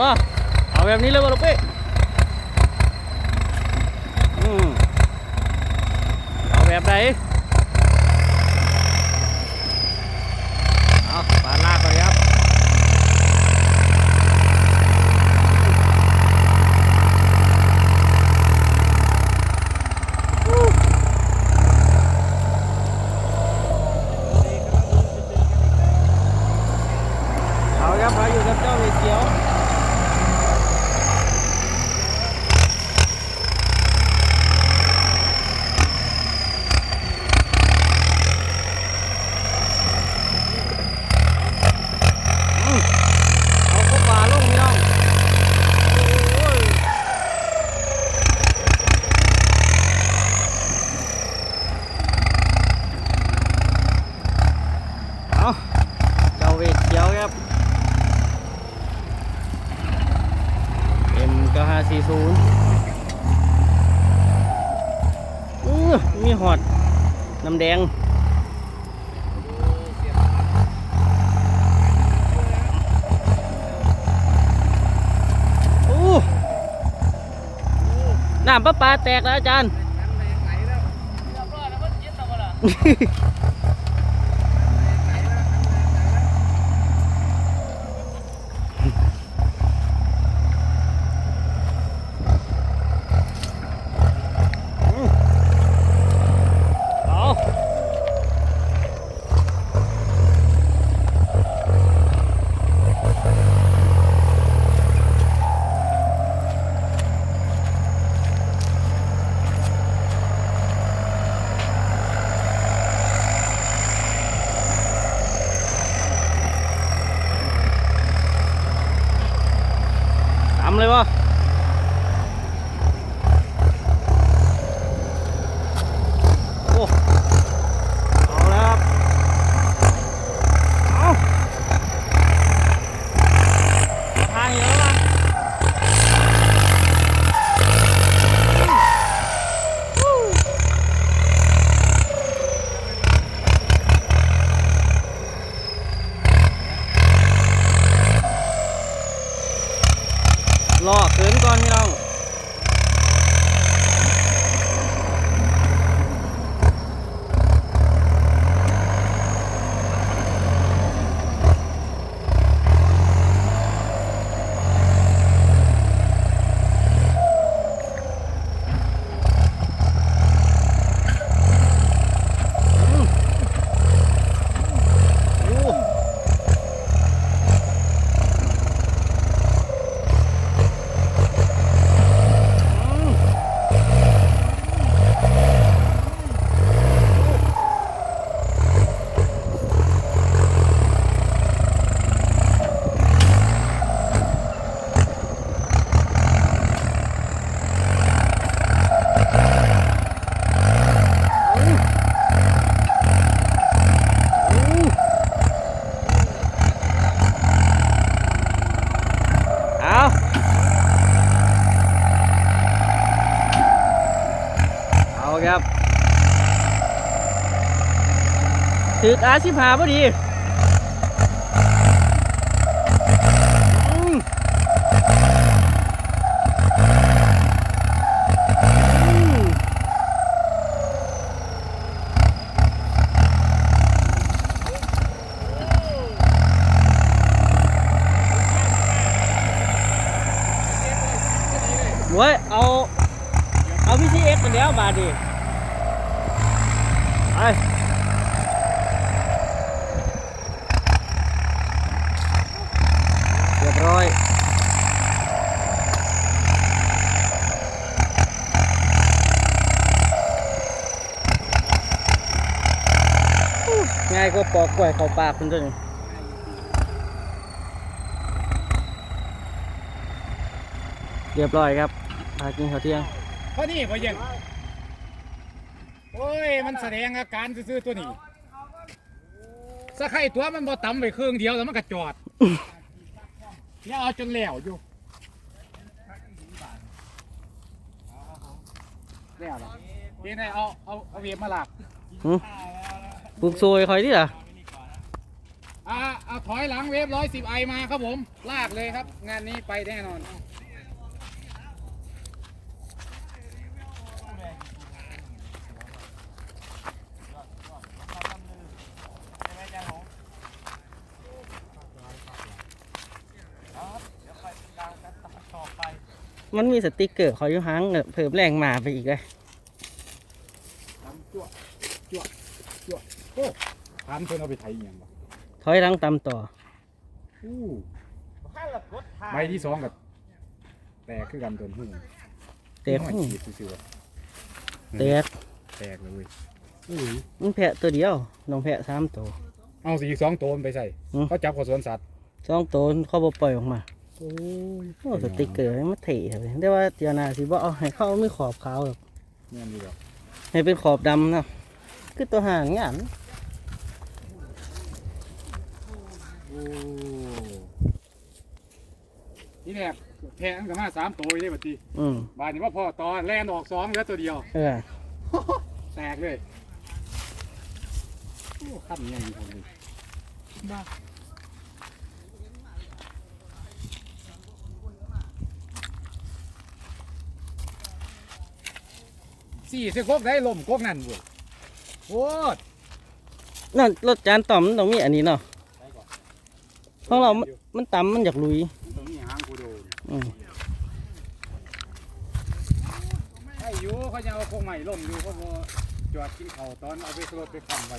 ว้าเอาแบบนี้เลยวะลูกเอ้อืมเอาแบบไหนเอาปาดลากก่อนครับ เอาครับมาอยู่กับเจ้าเวเขียว อืมเอาเข้าป่าลงพี่น้องโอ้ยเอาเจ้าเวทเขียวครับ M ก็ห้า สี่ศูนย์มีหอดน้ำแดงน้ำประปาแตกแล้วอาจารย์ำเลยวะโอ้ เอาแล้วครับ เอาทางเยอะละร อเกินก่ ครับถืออาสิบหาพอดีเว้ยเอาเอา พีซีเอ็กกันแล้วบาดดิไปเรียบร้อยง่ายก็ปอกกล้วยเข้าปากคุณตัวนี้เรียบร้อยครับพากินข้าวเที่ยง พราะนี่พอเย็นโอ้ย มันแสดงอาการซื่อๆตัวนี้สะไข่ตัวมันบ่ต่ำไปเครื่องเดียวแล้วมันก็จอดเนี่ยเอาจนแล้วอยู่แล้วล่ะนี่ไงเอาเอาเอาเวียบมาหลักปลูกโซยคอยดิล่ะอ่าเอาถอยหลังเวฟร้อยสิบไอมาครับผม ลากเลยครับ งานนี้ไปแน่นอน มันมีสติกเกอร์เขาอยู่ห้างเนี่ยเพิ่มแรงมาไปอีกเลยทำจั่วจั่วจั่วโอ้ทานเพิ่นเอาไปไทยอหย่างบ่ถอยหลังตามต่อ อู้ใบที่สองกับแตกคือกันตัวหูแตกหูหูขีดซื่อๆว่ะแตกแตกเลยเว้ยอุ้ยมันแพะตัวเดียวน้องแพะสามตัวเอาสีสองตัวมันไปใส่อืม เขาจับกับสวนสัตว์ สองตัวเขาบ่ปล่อยออกมา โอ้ยโอ้สติกเกอร์มันเท่เลยแต่ว่าเดียวหนาสิบ่เอาให้เขาไม่ขอบขาวหรอกเนี่ยนี่แบบให้เป็นขอบดำนะคือตัวห่างงานโอ้นี่แหละแทงกับมาสามตัวเลยบัดนี้อืมบานนี้ว่าพ่อตอนแล่นออกสองเหลือตัวเดียว เออแตกเลยโอ้ขั้นใหญ่ผมเลยบ้า สี่สิบกกได้ลมกกนั่นเว้ยโอ้ยนั่นรถจานต่อมมันต้องมีอันนี้เนาะของเรา มันมันต่ำมันอยากลุยตรงนี้หางกูโดนอืมไอ้อยู่เขาจะเอาโคงใหม่ล่มอยู่เขาบอจอดกินเขาวตอนเอาไปสลดไปคำไว้